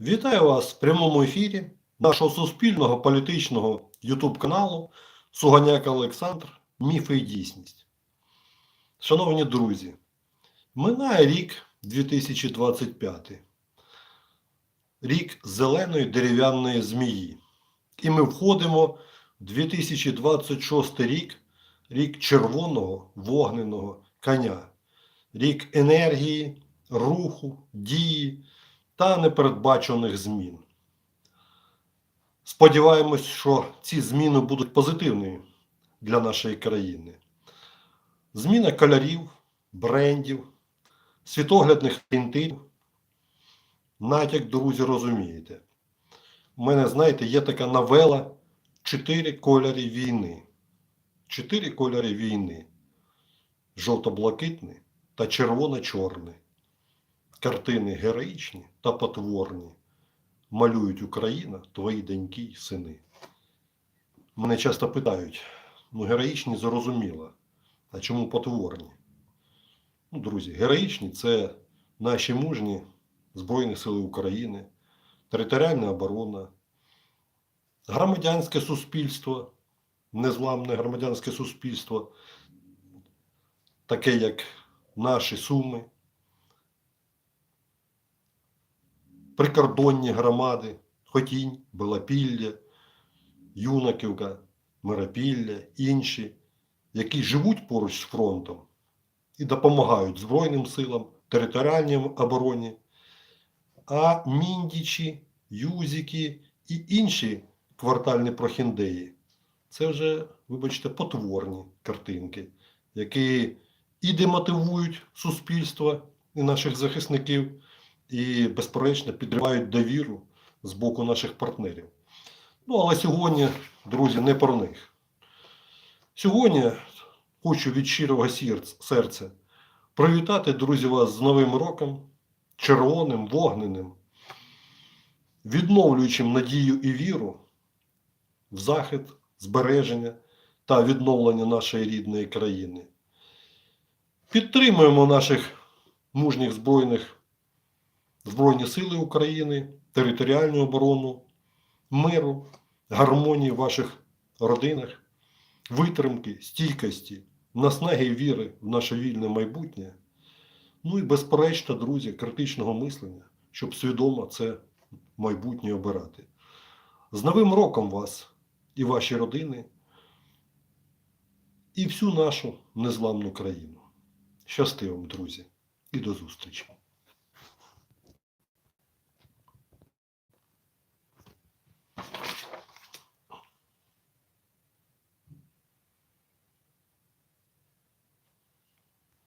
Вітаю вас в прямому ефірі нашого суспільного політичного YouTube каналу Суганяк Олександр Міфи і дійсність. Шановні друзі, минає рік 2025, рік зеленої дерев'яної змії. І ми входимо в 2026 рік, рік червоного вогненого коня, рік енергії, руху, дії та непередбачених змін. Сподіваємось, що ці зміни будуть позитивними для нашої країни. Зміна кольорів, брендів, світоглядних орієнтирів. Натяк, друзі, розумієте. У мене, знаєте, є така новела Чотири кольори війни. Чотири кольори війни. Жовто-блакитний та червоно-чорний. Картини героїчні та потворні. Малюють Україна, твої доньки й сини. Мене часто питають, ну героїчні зрозуміло, а чому потворні? Ну, друзі, героїчні це наші мужні Збройні Сили України, територіальна оборона, громадянське суспільство, незламне громадянське суспільство, таке як наші Суми, прикордонні громади, Хотінь, Белопілля, Юнаківка, Миропілля, інші, які живуть поруч з фронтом і допомагають Збройним силам, територіальній обороні, а міндічі, юзики і інші квартальні прохіндеї це вже, вибачте, потворні картинки, які і демотивують суспільство і наших захисників, і, безперечно, підривають довіру з боку наших партнерів. Ну, але сьогодні, друзі, не про них. Сьогодні хочу від щирого серця привітати, друзі, вас з Новим роком, червоним, вогненим, відновлюючим надію і віру в захист, збереження та відновлення нашої рідної країни. Підтримуємо наших мужніх збройних Збройні Сили України, територіальну оборону, миру, гармонії в ваших родинах, витримки, стійкості, наснаги і віри в наше вільне майбутнє. Ну і безперечно, друзі, критичного мислення, щоб свідомо це майбутнє обирати. З Новим роком вас і ваші родини, і всю нашу незламну країну. Щасти вам, друзі, і до зустрічі!